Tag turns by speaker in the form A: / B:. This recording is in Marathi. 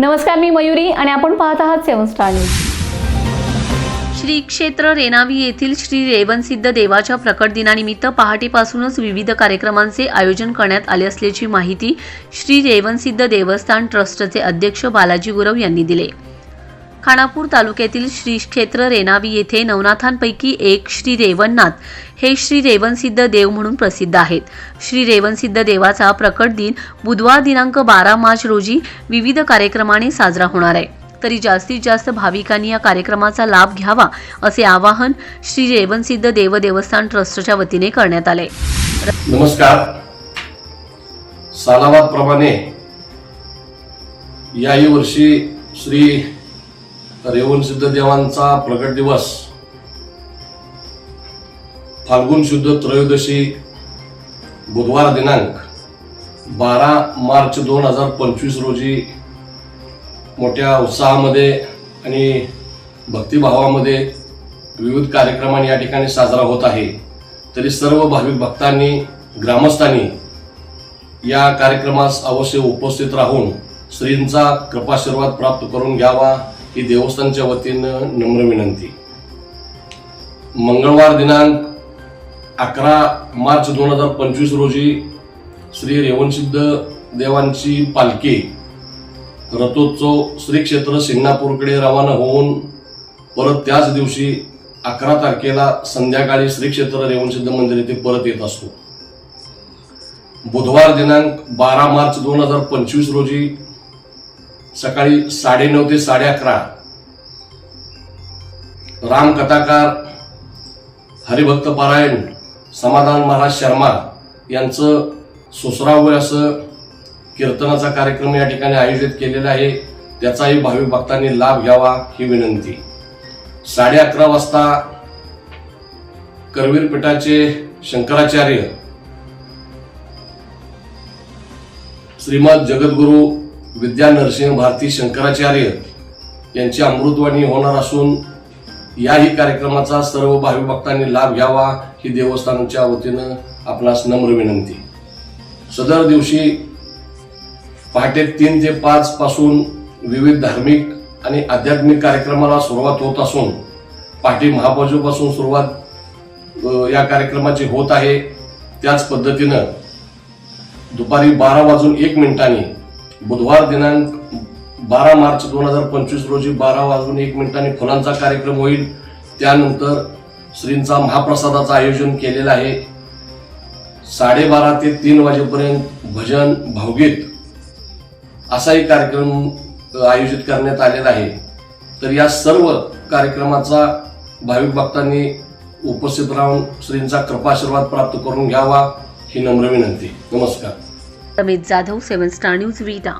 A: नमस्कार मी मयुरी आणि आपण पाहत आहात सेवन स्टार न्यूज.
B: श्री क्षेत्र रेणावी येथील श्री रेवणसिद्ध देवाच्या प्रकट दिनानिमित्त पहाटेपासूनच विविध कार्यक्रमांचे आयोजन करण्यात आले असल्याची माहिती श्री रेवणसिद्ध देवस्थान ट्रस्टचे अध्यक्ष बालाजी गुरव यांनी दिले. खानापूर तालुक्यातील श्री क्षेत्र रेणावी येथे नवनाथांपैकी एक श्री रेवणनाथ हे श्री रेवणसिद्ध देव म्हणून प्रसिद्ध आहेत. श्री रेवणसिद्ध देवाचा प्रकट दिन बुधवार दिनांक बारा मार्च रोजी विविध कार्यक्रमाने साजरा होणार आहे. तरी जास्तीत जास्त भाविकांनी या कार्यक्रमाचा लाभ घ्यावा असे आवाहन श्री रेवणसिद्ध देव देवस्थान ट्रस्टच्या वतीने करण्यात आले.
C: नमस्कार. सालाबादप्रमाणे याही वर्षी श्री रेवणसिद्ध देवांचा प्रकट दिवस. फाल्गुन शुद्ध त्रयोदशी बुधवार दिनांक बारा मार्च दोन हजार पंचवीस रोजी मोठ्या उत्साहामध्ये आणि भक्तिभावामध्ये विविध कार्यक्रमांनी या ठिकाणी साजरा होत आहे. तरी सर्व भाविक भक्तांनी ग्रामस्थांनी या कार्यक्रमास अवश्य उपस्थित राहून श्रींचा कृपाशीर्वाद प्राप्त करून घ्यावा. ही देवस्थानच्या वतीनं नम्र विनंती. मंगळवार दिनांक अकरा मार्च दोन हजार पंचवीस रोजी श्री रेवणसिद्ध देवांची पालखी रथोत्सव श्री क्षेत्र सिंगणापूरकडे रवाना होऊन परत त्याच दिवशी अकरा तारखेला संध्याकाळी श्री क्षेत्र रेवणसिद्ध मंदिर येथे परत येत असतो. बुधवार दिनांक बारा मार्च दोन हजार पंचवीस रोजी सकाळी साडेनऊ ते साडे अकरा रामकथाकार हरिभक्त पारायण समाधान महाराज शर्मा यांचं सुसरावय असं कीर्तनाचा कार्यक्रम या ठिकाणी आयोजित केलेला आहे. त्याचाही भाविक भक्तांनी लाभ घ्यावा ही विनंती. साडे अकरा वाजता करवीर पीठाचे शंकराचार्य श्रीमद जगद्गुरु विद्या नरसिंह भारती शंकराचार्य यांची अमृतवाणी होणार असून याही कार्यक्रमाचा सर्व भावी भक्तांनी लाभ घ्यावा ही देवस्थानच्या वतीनं आपणास नम्र विनंती. सदर दिवशी पहाटे तीन ते पाच पासून विविध धार्मिक आणि आध्यात्मिक कार्यक्रमाला सुरुवात होत असून पहाटे महापूजेपासून सुरुवात या कार्यक्रमाची होत आहे. त्याच पद्धतीनं दुपारी बारा वाजून एक मिनिटांनी बुधवार दिनांक बारा मार्च दोन हजार पंचवीस रोजी बारा वाजून एक मिनिटांनी फुलांचा कार्यक्रम होईल. त्यानंतर श्रींचा महाप्रसादाचं आयोजन केलेलं आहे. साडेबारा ते तीन वाजेपर्यंत भजन भावगीत असाही कार्यक्रम आयोजित करण्यात आलेला आहे. तर या सर्व कार्यक्रमाचा भाविक भक्तांनी उपस्थित राहून श्रींचा कृपाशीर्वाद प्राप्त करून घ्यावा ही नम्र विनंती. नमस्कार.
B: Amit Jadhav seven star news Vita